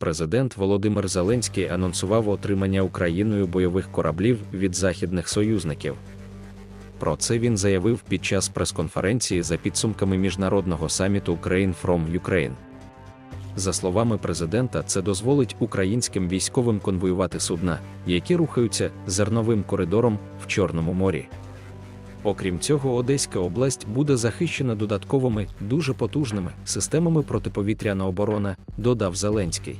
Президент Володимир Зеленський анонсував отримання Україною бойових кораблів від західних союзників. Про це він заявив під час прес-конференції за підсумками міжнародного саміту Ukraine from Ukraine. За словами президента, це дозволить українським військовим конвоювати судна, які рухаються зерновим коридором в Чорному морі. Окрім цього, Одеська область буде захищена додатковими дуже потужними системами протиповітряної оборони, додав Зеленський.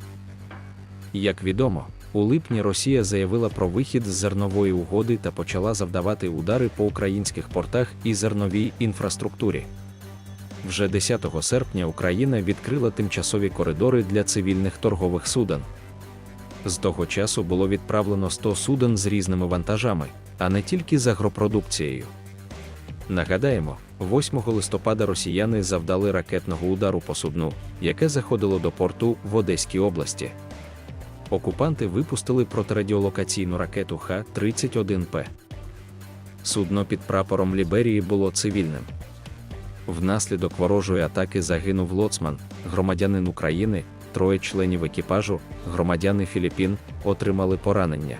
Як відомо, у липні Росія заявила про вихід з зернової угоди та почала завдавати удари по українських портах і зерновій інфраструктурі. Вже 10 серпня Україна відкрила тимчасові коридори для цивільних торгових суден. З того часу було відправлено 100 суден з різними вантажами, а не тільки з агропродукцією. Нагадаємо, 8 листопада росіяни завдали ракетного удару по судну, яке заходило до порту в Одеській області. Окупанти випустили протирадіолокаційну ракету Х-31П. Судно під прапором Ліберії було цивільним. Внаслідок ворожої атаки загинув лоцман, громадянин України, троє членів екіпажу, громадяни Філіппін, отримали поранення.